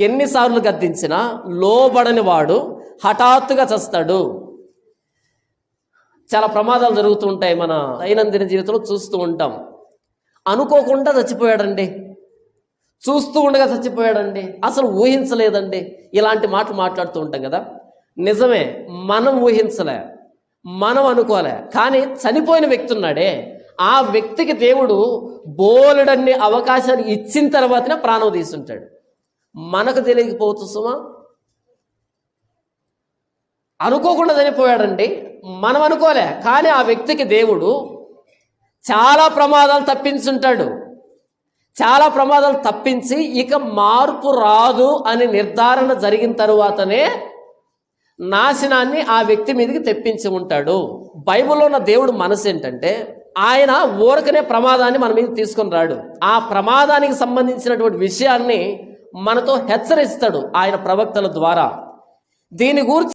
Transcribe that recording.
ఎన్నిసార్లు గద్దించినా లోబడని వాడు హఠాత్తుగా చస్తాడు. చాలా ప్రమాదాలు జరుగుతూ ఉంటాయి మన దైనందిన జీవితంలో చూస్తూ ఉంటాం. అనుకోకుండా చచ్చిపోయాడండి. చూస్తూ ఉండగా చచ్చిపోయాడండి. అసలు ఊహించలేదండి. ఇలాంటి మాటలు మాట్లాడుతూ ఉంటాం కదా. నిజమే మనం ఊహించలే మనం అనుకోలే. కానీ చనిపోయిన వ్యక్తి ఉన్నాడే. ఆ వ్యక్తికి దేవుడు బోలెడన్ని అవకాశాలు ఇచ్చిన తర్వాతనే ప్రాణం తీసుంటాడు మనకు తెలియకపోవచ్చు సుమా. అనుకోకుండా చనిపోయాడండి. మనం అనుకోలే కానీ ఆ వ్యక్తికి దేవుడు చాలా ప్రమాదాలు తప్పించుంటాడు. చాలా ప్రమాదాలు తప్పించి ఇక మార్పు రాదు అని నిర్ధారణ జరిగిన తరువాతనే నాశనాన్ని ఆ వ్యక్తి మీదకి తెప్పించి ఉంటాడు. బైబిల్లో ఉన్న దేవుడు మనసు ఏంటంటే ఆయన ఊరకనే ప్రమాదాన్ని మన మీద తీసుకొని రాడు. ఆ ప్రమాదానికి సంబంధించినటువంటి విషయాన్ని మనతో హెచ్చరిస్తాడు ఆయన ప్రవక్తల ద్వారా. దీని గురించి